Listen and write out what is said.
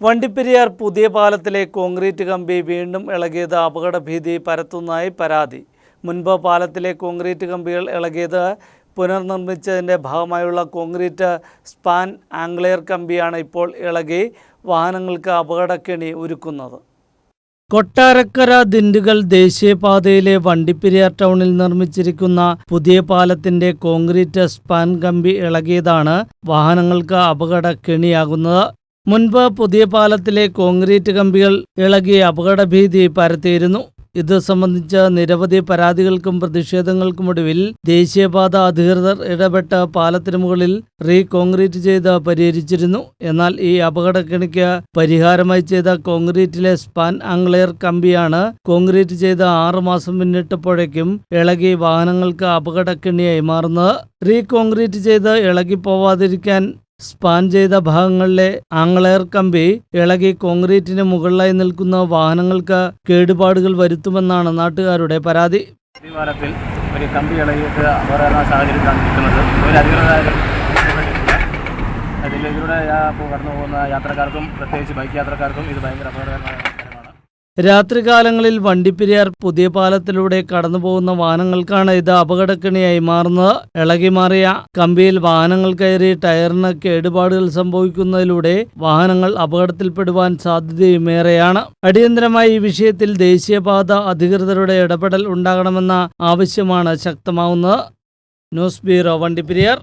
വണ്ടിപ്പെരിയാർ പുതിയ പാലത്തിലെ കോൺക്രീറ്റ് കമ്പി വീണ്ടും ഇളകിയത് അപകടഭീതി പരത്തുന്നതായി പരാതി. മുൻപ് പാലത്തിലെ കോൺക്രീറ്റ് കമ്പികൾ ഇളകിയത് പുനർനിർമ്മിച്ചതിന്റെ ഭാഗമായുള്ള കോൺക്രീറ്റ് സ്പാൻ ആംഗ്ലെയർ കമ്പിയാണ് ഇപ്പോൾ ഇളകി വാഹനങ്ങൾക്ക് അപകടക്കെണി ഒരുക്കുന്നത്. കൊട്ടാരക്കര ദിണ്ടുകൾ ദേശീയപാതയിലെ വണ്ടിപ്പെരിയാർ ടൗണിൽ നിർമ്മിച്ചിരിക്കുന്ന പുതിയ പാലത്തിന്റെ കോൺക്രീറ്റ് സ്പാൻ കമ്പി ഇളകിയതാണ് വാഹനങ്ങൾക്ക് അപകടക്കെണിയാകുന്നത്. മുൻപ് പുതിയ പാലത്തിലെ കോൺക്രീറ്റ് കമ്പികൾ ഇളകിയ അപകടഭീതി പരത്തിയിരുന്നു. ഇത് സംബന്ധിച്ച നിരവധി പരാതികൾക്കും പ്രതിഷേധങ്ങൾക്കുമൊടുവിൽ ദേശീയപാത അധികൃതർ ഇടപെട്ട് പാലത്തിന് മുകളിൽ റീ കോൺക്രീറ്റ് ചെയ്ത് പരിഹരിച്ചിരുന്നു. എന്നാൽ ഈ അപകടക്കെണിക്ക് പരിഹാരമായി ചെയ്ത കോൺക്രീറ്റിലെ സ്പാൻ ആംഗ്ലെയർ കമ്പിയാണ് കോൺക്രീറ്റ് ചെയ്ത് ആറുമാസം പിന്നിട്ടപ്പോഴേക്കും ഇളകി വാഹനങ്ങൾക്ക് അപകടക്കെണിയായി മാറുന്നത്. റീ കോൺക്രീറ്റ് ചെയ്ത് ഇളകിപ്പോവാതിരിക്കാൻ സ്പാൻ ചെയ്ത ഭാഗങ്ങളിലെ ആംഗ്ലയർ കമ്പി ഇളകി കോൺക്രീറ്റിന് മുകളിലായി നിൽക്കുന്ന വാഹനങ്ങൾക്ക് കേടുപാടുകൾ വരുത്തുമെന്നാണ് നാട്ടുകാരുടെ പരാതി. ഈ പാലത്തിൽ ഒരു കമ്പി ഇളകിയിട്ട് അപകട സാഹചര്യത്തിലാണ് നിൽക്കുന്നത്. ഒരു കടന്നു പോകുന്ന യാത്രക്കാർക്കും പ്രത്യേകിച്ച് ബൈക്ക് യാത്രക്കാർക്കും ഇത് ഭയങ്കര അപകടകരമായ രാത്രികാലങ്ങളിൽ വണ്ടിപ്പെരിയാർ പുതിയ പാലത്തിലൂടെ കടന്നുപോകുന്ന വാഹനങ്ങൾക്കാണ് ഇത് അപകടക്കിണിയായി മാറുന്നത്. ഇളകിമാറിയ കമ്പിയിൽ വാഹനങ്ങൾ കയറി ടയറിന് കേടുപാടുകൾ സംഭവിക്കുന്നതിലൂടെ വാഹനങ്ങൾ അപകടത്തിൽപ്പെടുവാൻ സാധ്യതയുമേറെയാണ്. അടിയന്തരമായി ഈ വിഷയത്തിൽ ദേശീയപാത അധികൃതരുടെ ഇടപെടൽ ഉണ്ടാകണമെന്ന ആവശ്യമാണ് ശക്തമാവുന്നത്. News bureau Vandiperiyar.